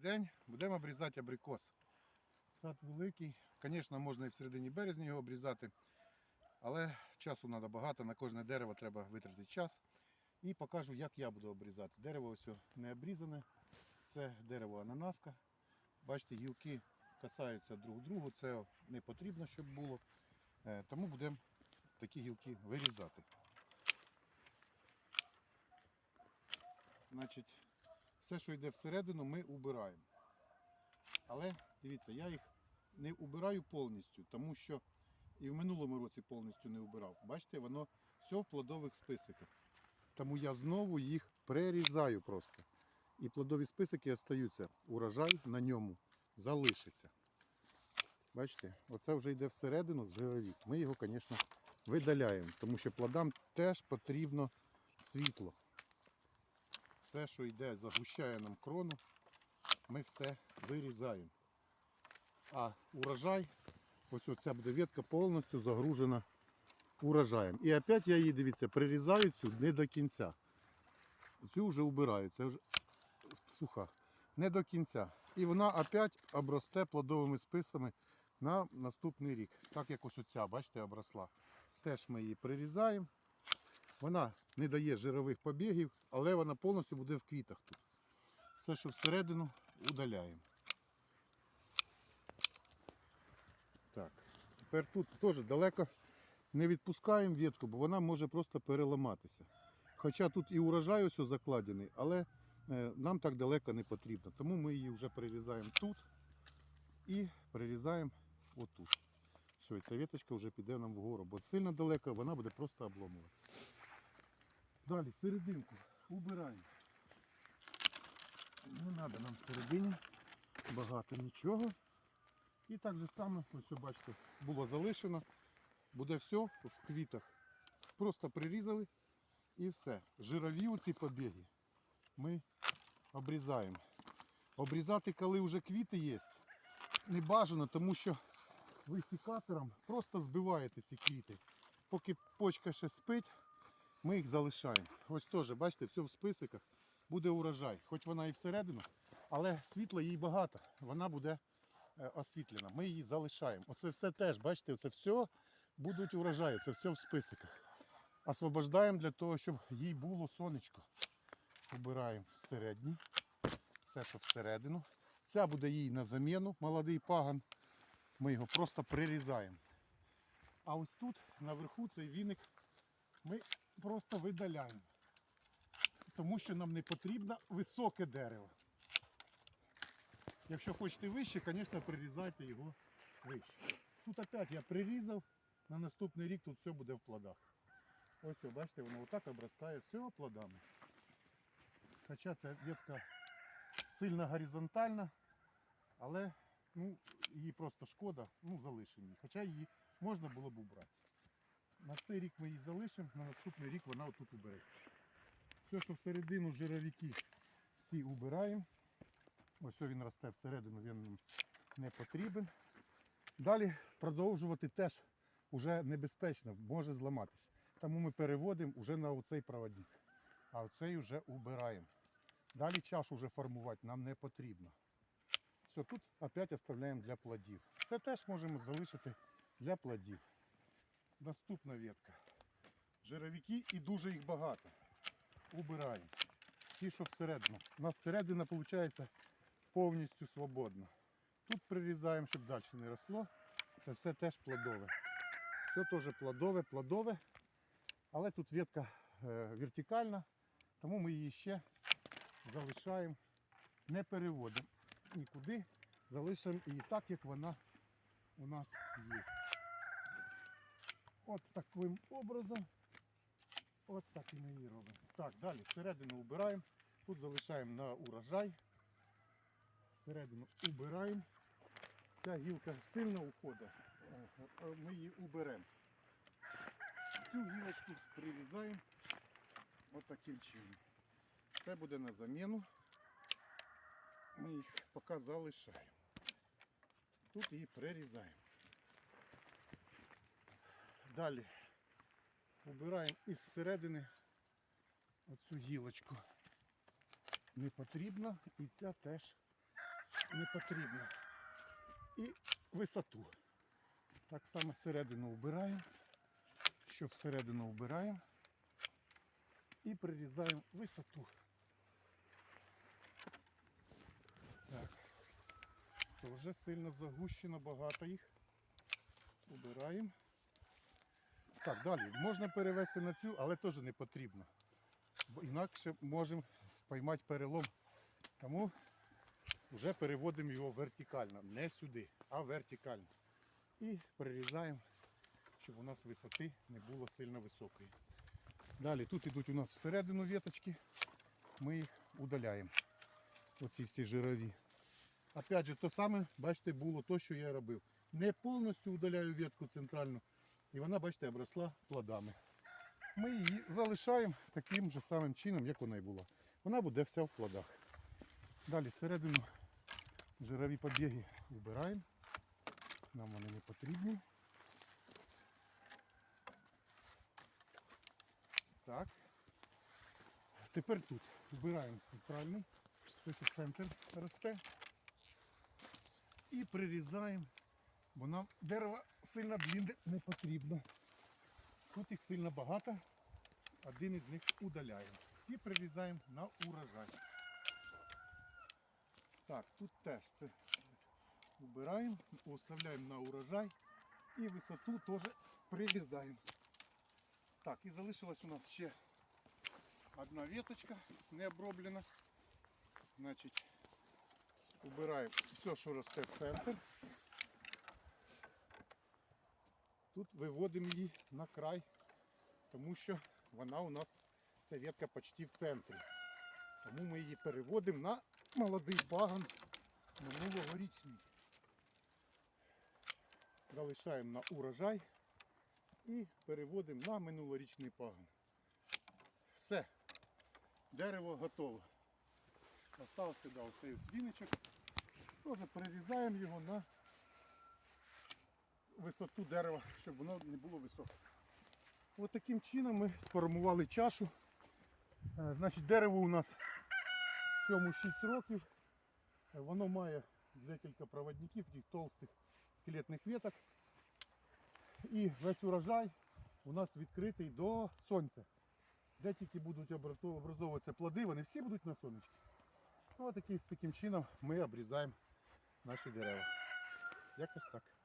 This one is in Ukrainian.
день. Будемо обрізати абрикос. Сад великий. Звісно, можна і в середині березня його обрізати, але часу треба багато, на кожне дерево треба витратити час. І покажу, як я буду обрізати. Дерево ось не обрізане. Це дерево ананаска. Бачите, гілки касаються друг другу, це не потрібно, щоб було. Е, Тому будемо такі гілки вирізати. Значить, все, що йде всередину, ми убираємо. Але дивіться, я їх не убираю повністю, тому що і в минулому році повністю не убирав. Бачите, воно все в плодових списиках. Тому я знову їх прирізаю просто. І плодові списики остаються. Урожай на ньому залишиться. Бачите, оце вже йде всередину з жировік. Ми його, звісно, видаляємо, тому що плодам теж потрібно світло. Все, що йде, загущає нам крону, ми все вирізаємо. А урожай, ось оця буде ветка повністю загружена урожаєм. І опять я її, дивіться, прирізаю цю не до кінця. Цю вже убираю, це вже суха. Не до кінця. І вона опять обросте плодовими списами на наступний рік. Так як ось оця, бачите, обросла. Теж ми її прирізаємо. Вона не дає жирових побігів, але вона повністю буде в квітах тут. Все, що всередину, удаляємо. Так. Тепер тут теж далеко не відпускаємо ветку, бо вона може просто переламатися. Хоча тут і урожай ось закладений, але е, нам так далеко не потрібно. Тому ми її вже прирізаємо тут і прирізаємо отут. Все, ця веточка вже піде нам вгору, бо сильно далеко вона буде просто обломуватися. Далі серединку убираємо. Не треба нам всередині багато нічого. І так же само, ось бачите, було залишено. Буде все в квітах. Просто прирізали і все. Жирові оці побіги ми обрізаємо. Обрізати, коли вже квіти є, не бажано, тому що ви сікатором просто збиваєте ці квіти. Поки почка ще спить, ми їх залишаємо. Ось теж, бачите, все в списиках буде урожай. Хоч вона і всередину, але світла їй багато, вона буде е, освітлена. Ми її залишаємо. Оце все теж, бачите, це все будуть урожаї, це все в списиках. Освобождаємо для того, щоб їй було сонечко. Убираємо всередні, все, що всередину. Ця буде їй на заміну, молодий паган. Ми його просто прирізаємо. А ось тут наверху цей віник ми просто видаляємо. Тому що нам не потрібно високе дерево. Якщо хочете вище, звісно, прирізайте його вище. Тут опять я прирізав, на наступний рік тут все буде в плодах. Ось, бачите, воно отак обростає все плодами. Хоча ця ветка сильно горизонтальна, але ну, її просто шкода, ну залишимо. Хоча її можна було б убрати. На цей рік ми її залишимо, на наступний рік вона отут убереться. Все, що всередину жировики всі убираємо. Ось він росте всередину, він нам не потрібен. Далі продовжувати теж вже небезпечно, може зламатися. Тому ми переводимо вже на оцей проводник. А оцей вже убираємо. Далі чашу вже формувати нам не потрібно. Все, тут опять оставляємо для плодів. Це теж можемо залишити для плодів. Наступна ветка. Жировики і дуже їх багато. Убираємо. Ті, що всередину. У нас середина виходить повністю свободна. Тут прирізаємо, щоб далі не росло. Це все теж плодове. Все теж плодове, плодове. Але тут ветка е, вертикальна, тому ми її ще залишаємо, не переводимо нікуди. Залишимо її так, як вона у нас є. От таким образом. От так і ми її робимо. Так, далі всередину убираємо. Тут залишаємо на урожай. Всередину убираємо. Ця гілка сильно уходить. Ми її уберемо. Цю гілочку прирізаємо от таким чином. Це буде на заміну. Ми їх поки залишаємо. Тут її прирізаємо. Далі убираємо із середини оцю гілочку. Не потрібно і ця теж не потрібно. І висоту. Так само середину вбираємо. Що всередину вбираємо. І прирізаємо висоту. Так. Це вже сильно загущено, багато їх. Убираємо. Так, далі. Можна перевести на цю, але теж не потрібно. Бо інакше можемо спіймати перелом. Тому вже переводимо його вертикально. Не сюди, а вертикально. І прирізаємо, щоб у нас висоти не було сильно високої. Далі тут йдуть у нас всередину веточки. Ми їх удаляємо. Оці всі жирові. Опять же, то саме, бачите, було то, що я робив. Не повністю удаляю ветку центральну. І вона, бачите, обросла плодами. Ми її залишаємо таким же самим чином, як вона і була. Вона буде вся в плодах. Далі всередину жирові побіги вбираємо. Нам вони не потрібні. Так. Тепер тут вбираємо центральний, спише центр росте. І прирізаємо, бо нам дерева сильно длинне не потрібно. Тут їх сильно багато. Один із них удаляємо. Всі прирізаємо на урожай. Так, тут теж це вбираємо, оставляємо на урожай і висоту теж прирізаємо. Так, і залишилась у нас ще одна веточка не оброблена. Значить, убираємо все, що росте в центр. Тут виводимо її на край, тому що вона у нас, ця ветка почти в центрі. Тому ми її переводимо на молодий пагон минулогорічний. Залишаємо на урожай і переводимо на минулорічний пагон. Все, дерево готове. Остався да, оцей дзвіночок. Тоже перерізаємо його на висоту дерева, щоб воно не було високе. Ось таким чином ми сформували чашу. Е, Значить, дерево у нас в цьому 6 років. Е, Воно має декілька проводників, таких толстих скелетних веток. І весь урожай у нас відкритий до сонця. Де тільки будуть образовуватися плоди, вони всі будуть на сонечці. Ну, з таким чином ми обрізаємо наші дерева. Якось так.